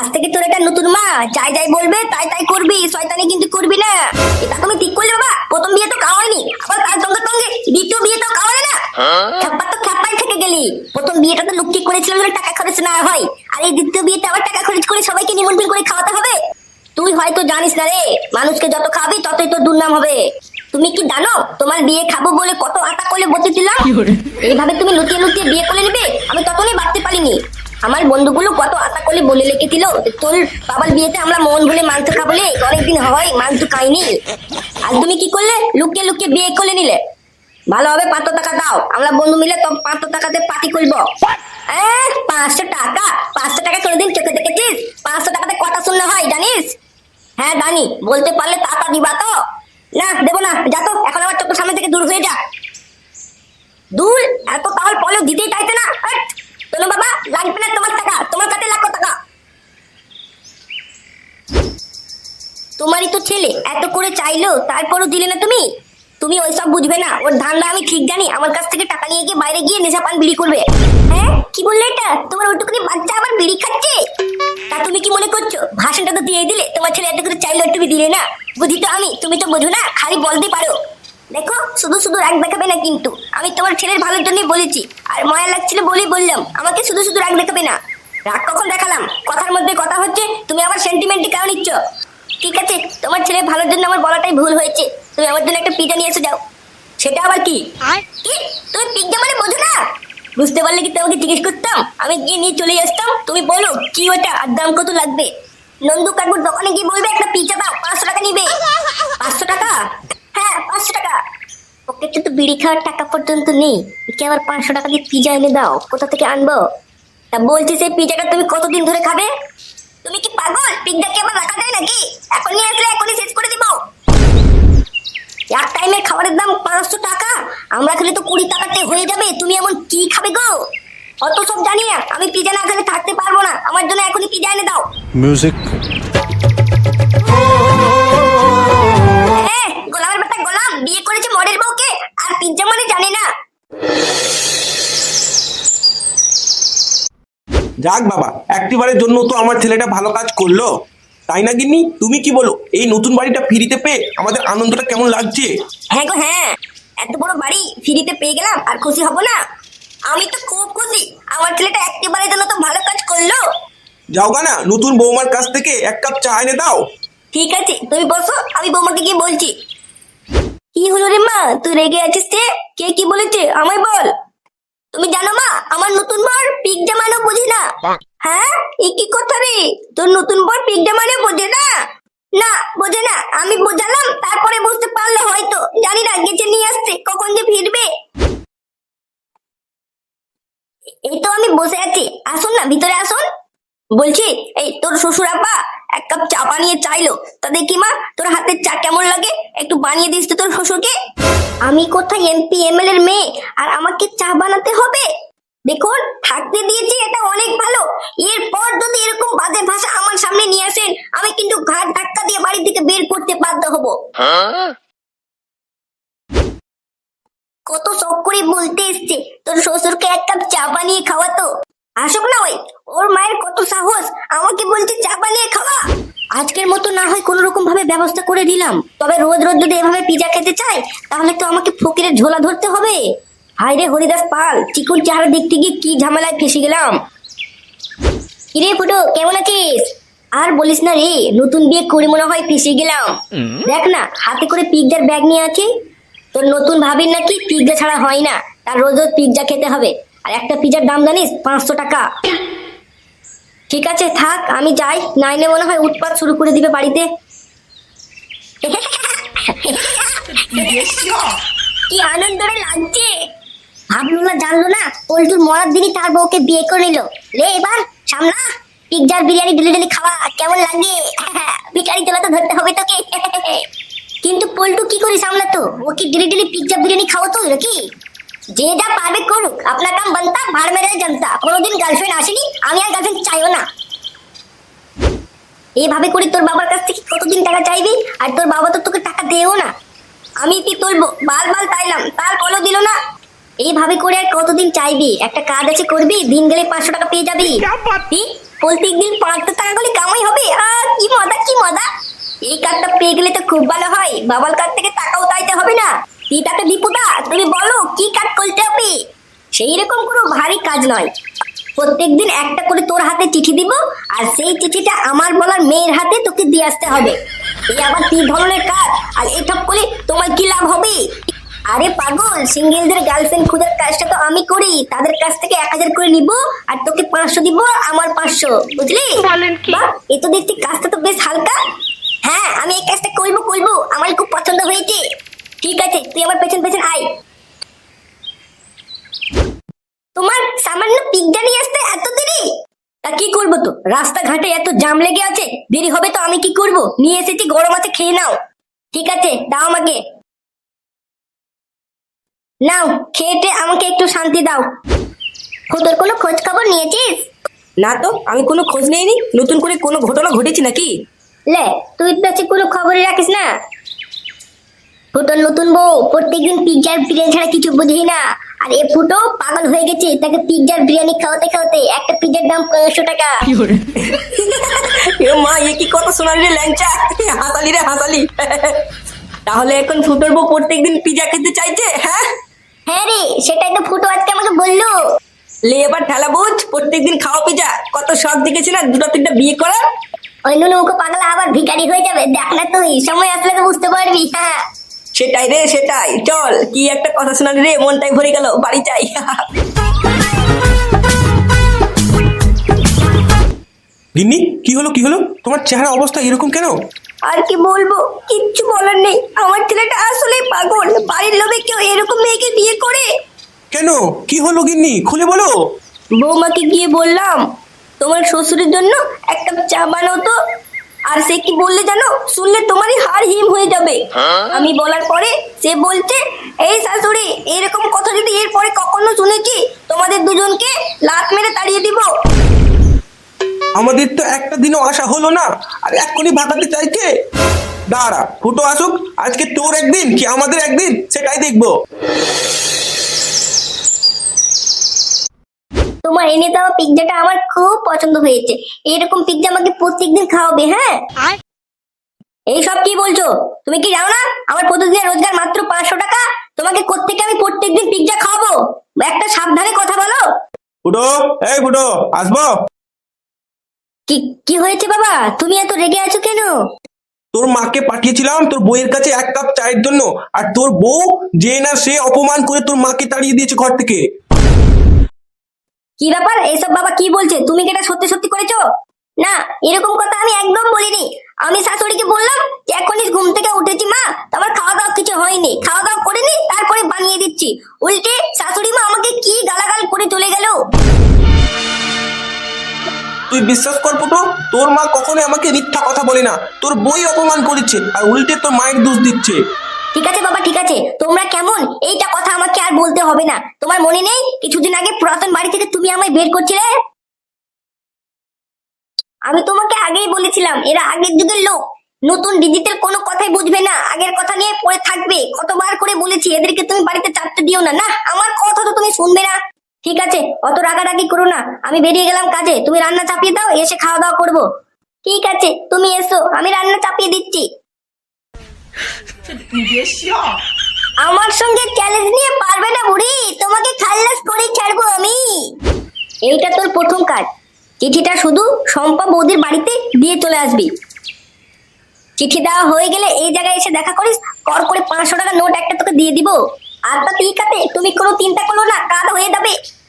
আজ থেকে তোর একটা নতুন মা। যাই যাই বলবে তাই তাই করবি। শয়তানি কিন্তু করবি না। এটা তুমি ঠিক করলে বাবা। প্রথম বিয়ে তো খাওয়াইনি আবার তার সঙ্গে সঙ্গে দ্বিতীয় বিয়ে তো খাওয়ালে না। খ্যাপা তো খ্যাপাই থেকে গেলি। প্রথম বিয়েটা তো লুকিয়ে করেছিলাম যেন টাকা খরচ না হয়। আর এই দ্বিতীয় বিয়েতে আবার টাকা খরচ করে সবাইকে নিমন্ত্রণ করে খাওয়াতে হবে। তুই হয়তো জানিস না রে মানুষকে যত খাবি ততই তোর দুর্নাম হবে। তুমি কি জানো তোমার বিয়ে খাব বলে কত আটা করলে বসে দিলাম এইভাবে তুমি লুকিয়ে লুকিয়ে বিয়ে করে নেবে? আমি তখনই বাড়তে পারিনি। আমার বন্ধুগুলো কত আশা করে বলে লেগেছিল যে তোর বাবার বিয়েতে আমরা মন ভুলে মাংস খাব লে, অনেকদিন হয় মাংস খাইনি। আর তুমি কি করলে? লুকিয়ে লুকিয়ে বিয়ে করে নিলে। ভালো হবে পাঁচশো টাকা দাও। আমরা বন্ধু মিলে তো পাঁচশো টাকাতে পার্টি করব। পাঁচশো টাকা? পাঁচশো টাকা কোনোদিন চোখে দেখেছিস? পাঁচশো টাকাতে কটা শূন্য হয়, জানিস? হ্যাঁ জানি। বলতে পারলে টাকা দিবা তো। না, দেবো না। যা তো, এখন আমার চোখের সামনে থেকে দূর হয়ে যা। দূর? এত তাহলে পরে দিতেই চাইছে না হাট! শোনো বাবা লাগবে না তোমার টাকা তোমার কাছে লাখো টাকা তোমারই তো ছেলে, এত করে চাইলো, তারপরও দিলে না তুমি? তুমি ওইসব বুঝবে না। ওর ধান্দা আমি ঠিক জানি, আমার কাছ থেকে টাকা নিয়ে গিয়ে বাইরে গিয়ে নেশা পান বিড়ি করবে। হ্যাঁ? কি বললে এটা? তোমার ওটুকুনি বাচ্চা আবার বিড়ি খাচ্ছে? তা তুমি কি মনে করছ? ভাষণটা তো দিয়ে দিলে, তোমার ছেলে এত করে চাইলো তুমি দিলে না? বুঝি তো আমি, তুমি তো বোঝো না, খালি বলতে পারো। দেখো, শুধু শুধু রাগ দেখাবে না কিন্তু। আমি তোমার ছেলের ভালোর জন্যই বলেছি, আর ময়া লাগছিল বলেই বললাম, আমাকে শুধু শুধু রাগ দেখাবে না। রাগ কখন দেখালাম? কথার মধ্যে কথা হচ্ছে, তুমি আমার সেন্টিমেন্টে কেন নিচ্ছ? ঠিক আছে তোমার ছেলে ভালোর জন্য আমার বলাটাই ভুল হয়েছে। তুমি আমার জন্য একটা পিজা নিয়ে এসে যাও। সেটা আবার কি? কি? তুমি পিজ্জা মানে বোঝো না? বুঝতে পারলে কি তোমাকে জিজ্ঞেস করতাম? আমি গিয়ে নিয়ে চলে আসতাম। তুমি বলো কি ওটা? আর দাম কত লাগবে? নন্দু কাকুর দোকানে গিয়ে বলবে একটা পিজ্জা দাও পাঁচশো টাকা নিবে। পাঁচশো টাকা? হ্যাঁ পাঁচশো টাকা। ওকে তো বিড়ি খাওয়ার টাকা পর্যন্ত নেই। একে আবার পাঁচশো টাকা দিয়ে পিজা এনে দাও। কোথা থেকে আনব? তা বলছি সেই পিজাটা তুমি কতদিন ধরে খাবে? তুমি কি পাগল? পিজ্জা কি আবার রাখা যায় নাকি? আমরা খেলে তো কুড়ি টাকাতে হয়ে যাবে। তুমি এমন কি খাবে গো? অত সব জানি না। আমি পিজা না খেলে থাকতে পারব না। আমার জন্য এখনই পিজা এনে দাও। হ্যাঁ গোলামের বেটা গোলাম। বিয়ে করেছে মডেল বউকে। আর পিজ্জা মানে জানি না। যাক বাবা একটিবারের জন্য তো আমার ছেলেটা ভালো কাজ করল। তাই না গিন্নি? তুমি কি বলো? এই নতুন বাড়িটা ফিরিতে পেয়ে আমাদের আনন্দটা কেমন লাগছে? হ্যাঁ গো হ্যাঁ। এত বড় বাড়ি ফ্রিতে পেয়ে গেলাম আর খুশি হব না? আমি তো খুব খুশি। আমার ছেলেটা একেবারে জন্য তো ভালো কাজ করল। যাও গা না নতুন বৌমার কাছ থেকে এক কাপ চা এনে দাও। ঠিক আছে তুমি বসো আমি বৌমাকে গিয়ে বলছি। কি হলো রে মা তুই রেগে আছিস যে কে কি বলেছে আমায় বল। তুমি জানো মা আমার নতুন বর পিজ্জা মানে বোঝে না। হ্যাঁ এ কি কথা রে? তোর নতুন বর পিজ্জা মানে বোঝে না? না, বোঝে না। আমি বোঝালাম, তারপরে বুঝতে পারলে হয়তো। জানি না, গেছে নিয়ে আসতে কখন যে ফিরবে। এই তো আমি বসে আছি। আসুন না, ভিতরে আসুন। বলছি, এই তোর শ্বশুর আব্বা এক কাপ চা বানিয়ে চাইলো। তা দেখি মা, তোর হাতের চা কেমন লাগে? একটু বানিয়ে দিস তোর শ্বশুরকে। আমি কোথায় এমপি এমএল এর মেয়ে? আর আমাকে চা বানাতে হবে? দেখুন, থাকতে দিয়েছি, এটা অনেক ভালো। এরপর যদি এরকম বাজে ভাষা আমার সামনে নিয়ে আসেন আমি কিন্তু ঘাট ধাক্কা দিয়ে বাড়ি থেকে বের করতে বাধ্য হব কত শখ করে বলতে এসছে, তোর শ্বশুরকে এক কাপ চা বানিয়ে খাওয়াতো আসুক না ওই, ওর মায়ের কত সাহস, আমাকে বলছে চা বানিয়ে খাওয়া। আজকের মতো না হয় কোনো রকম ভাবে ব্যবস্থা করে দিলাম তবে রোজ রোজ যদি এভাবে পিজা খেতে চাই তাহলে তো আমাকে ফকিরের ঝোলা ধরতে হবে। হায় রে হরিদাস পাল, চিকুন চেহারা দেখতে গিয়ে কি ঝামেলায় ফেসে গেলাম। কিরে ফুটো, কেমন আছিস? আর বলিস না রে নতুন বিয়ে করে মনে হয় ফেসে গেলাম। দেখ না হাতে করে পিৎজার ব্যাগ নিয়ে আছি। তোর নতুন ভাবির নাকি পিৎজা ছাড়া হয় না। তার রোজ রোজ পিৎজা খেতে হবে। আর একটা পিৎজার দাম জানিস পাঁচশো টাকা। ঠিক আছে থাক আমি যাই। নাইলে মনে হয় উৎপাত শুরু করে দিবে বাড়িতে। কি আনন্দ লাগছে। ভাবলো না জানলো না পল্টুর মরার দিনই তার বউকে বিয়ে করে নিল। লে এবার সামনা পিৎজার বিরিয়ানি ডেলি ডেলি খাওয়া কেমন লাগে? ভিকারি তোলা তো ধরতে হবে তোকে। কিন্তু পল্টু কি করে সামলাতো? ও কি ডেলি ডেলি পিৎজা বিরিয়ানি খাওয়াতো নাকি? যে যা পারবে করুক আপনার কাম বানতা ভাড় মেরে জানতা। কোনোদিন গার্লফ্রেন্ড আসেনি আমি আর গার্লফ্রেন্ড চাইও না। এইভাবে করে তোর বাবার কাছ থেকে কতদিন টাকা চাইবি? আর তোর বাবা তো তোকে টাকা দেও না। আমি কি তুলবো বাল বাল চাইলাম তার কলো দিল না। এইভাবে করে আর কতদিন চাইবি? একটা কাজ আছে করবি দিন গেলে পাঁচশো টাকা পেয়ে যাবি। প্রত্যেক দিন পাঁচটা টাকা করে কামাই হবে? আর কি মজা কি মজা। এই কার্ডটা পেয়ে গেলে তো খুব ভালো হয়। বাবার কাছ থেকে টাকাও চাইতে হবে না। দিদাকে দীপুদা, তুমি বলো, কি কাজ করতে হবে? সেই রকম কোনো ভারী কাজ নয়। প্রত্যেক দিন একটা করে তোর হাতে চিঠি দিব, আর সেই চিঠিটা আমার বলার মেয়ের হাতে তোকে দিয়ে আসতে হবে। এই আবার কি ধরনের কাজ, আর এসব করে তোমার কি লাভ হবে? আরে পাগল সিঙ্গেলদের গার্লফ্রেন্ড খোঁজার কাজটা তো আমি করি। তাদের কাছ থেকে এক হাজার করে নিব আর তোকে পাঁচশো দিব আমার পাঁচশো। বুঝলি? বলেন কি? এ তো দেখছি কাজটা তো বেশ হালকা। হ্যাঁ আমি এই কাজটা করব করব। আমার খুব পছন্দ হয়েছে। ঠিক আছে তুই আমার পেছন পেছন আয়। তোমার সামান্য পিজ্জা নিয়ে আসতে এত দেরি? তা কি করব তো? রাস্তাঘাটে এত জাম লেগে আছে দেরি হবে তো আমি কি করব? নিয়ে এসেছি গরম আছে খেয়ে নাও। ঠিক আছে দাও আমাকে। নাও খেয়েটে আমাকে একটু শান্তি দাও। তোর কোনো খোঁজ খবর নিয়েছিস? না তো আমি কোনো খোঁজ নেইনি। নতুন করে কোনো ঘটনা ঘটেছে নাকি? লে তুই তো সে কোনো খবরই রাখিস না। ফুটোর নতুন বউ প্রত্যেকদিন পিৎজার বিরিয়ানি ছাড়া কিছু বুঝি না। আর এ ফুটো পাগল হয়ে গেছে তাকে পিৎজার বিরিয়ানি খাওয়াতে খাওয়াতে একটা পিৎজার দাম পনেরোশো টাকা। এ মা এ কি কথা শোনালি রে ল্যাংচা? হাসালি রে হাসালি। তাহলে এখন ফুটোর বউ প্রত্যেকদিন পিজা খেতে চাইছে হ্যাঁ? হ্যাঁ রে সেটাই তো ফুটো আজকে আমাকে বলল। লে এবার ঠেলা বুঝ প্রত্যেকদিন খাওয়া পিজা কত শখ দেখেছি না দুটো তিনটা বিয়ে করা ওই নুনুকে পাগলা আবার ভিখারি হয়ে যাবে দেখ না তুই সময় আসলে তো বুঝতে পারবি হ্যাঁ সেটাই রে সেটাই। চল কি একটা কথা শোনালি রে মনটাই ভরে গেল বাড়ি চাই গিন্নি কি হলো কি হলো? তোমার চেহারা অবস্থা এরকম কেন? আর কি বলব? কিচ্ছু বলার নেই। আমার ছেলেটা আসলে পাগল। বাড়ির লোভে কেউ এরকম মেয়েকে বিয়ে করে? কেন? কি হলো গিন্নি? খুলে বলো। বৌমাকে গিয়ে বললাম তোমার শ্বশুরের জন্য এক কাপ চা বানাও তো। আর সে কি বললে জানো? শুনলে তোমারই হাড় হিম হয়ে যাবে। আমি বলার পরে সে বলছে এই শাশুড়ি এরকম কথা যদি এরপরে কখনো শুনেছি তোমাদের দুজনকে লাত মেরে তাড়িয়ে দিব। আমাদের তো একটা দিনও আসা হলো না। আর এক্ষুনি ভাগাতে চাইছে দাঁড়া ফুটো আসুক আজকে তোর একদিন কি আমাদের একদিন? সেটাই দেখব। তোমার এনে দেওয়া পিৎজাটা আমার খুব পছন্দ হয়েছে। এরকম পিৎজা আমাকে প্রত্যেকদিন খাওয়াবে হ্যাঁ? এইসব কি বলছো? তুমি কি জানো না? আমার প্রতিদিনের রোজগার মাত্র পাঁচশো টাকা? তোমাকে কোত্থেকে আমি প্রত্যেকদিন পিৎজা খাওয়াবো? একটা সাবধানে কথা বলো। ফুটো এই ফুটো আসব? কি কি হয়েছে বাবা? তুমি এত রেগে আছো কেন? তোর মাকে পাঠিয়েছিলাম তোর বইয়ের কাছে এক কাপ চায়ের জন্য আর তোর বউ যে না সে অপমান করে তোর মাকে তাড়িয়ে দিয়েছে ঘর থেকে। কি ব্যাপার? এইসব বাবা কি বলছে? তুমি কি এটা সত্যি সত্যি করেছ? না এরকম কথা আমি একদম বলিনি। আমি শাশুড়িকে বললাম যে এখনই ঘুম থেকে উঠেছি মা তো আমার খাওয়া দাওয়া কিছু হয়নি। খাওয়া দাওয়া করিনি তারপরে বানিয়ে দিচ্ছি। উল্টে শাশুড়ি মা তুই বিশ্বাস কর ফুটো, তোর মা কখনোই আমাকে মিথ্যা কথা বলে না। তোর বই অপমান করেছে আর উল্টে তোর মায়ের দোষ দিচ্ছে। ঠিক আছে বাবা, ঠিক আছে। তোমরা কেমন? এইটা কথা আমাকে আর বলতে হবে না। তোমার মনে নেই? কিছুদিন আগে পুরাতন বাড়ি থেকে তুমি আমায় বের করছিলে? আমি তোমাকে আগেই বলেছিলাম, এরা আগের যুগের লোক। নতুন ডিজিটাল কোনো কথাই বুঝবে না। আগের কথা নিয়ে পড়ে থাকবে। কতবার করে বলেছি, এদেরকে তুমি বাড়িতে চাপতে দিও না। না, আমার কথা তো তুমি শুনবে না। ঠিক আছে, অত রাগারাগি করো না। আমি বেরিয়ে গেলাম কাজে, তুমি রান্না চাপিয়ে দাও, এসে খাওয়া দাওয়া করব। ঠিক আছে, তুমি এসো, আমি রান্না চাপিয়ে দিচ্ছি। আমার সঙ্গে চ্যালেঞ্জ নিয়ে পারবে না বুড়ি, তোমাকে খাল্লাস করে ছাড়বো আমি। এইটা তোর প্রথম কাজ। চিঠিটা শুধু শম্পা বৌদির বাড়িতে দিয়ে চলে আসবি। চিঠি দেওয়া হয়ে গেলে এই জায়গায় এসে দেখা করিস, কর করে পাঁচশো টাকা নোট একটা তোকে দিয়ে দিব। আর তা তুমি কোনো চিন্তা করো না কাল হয়ে যাবে।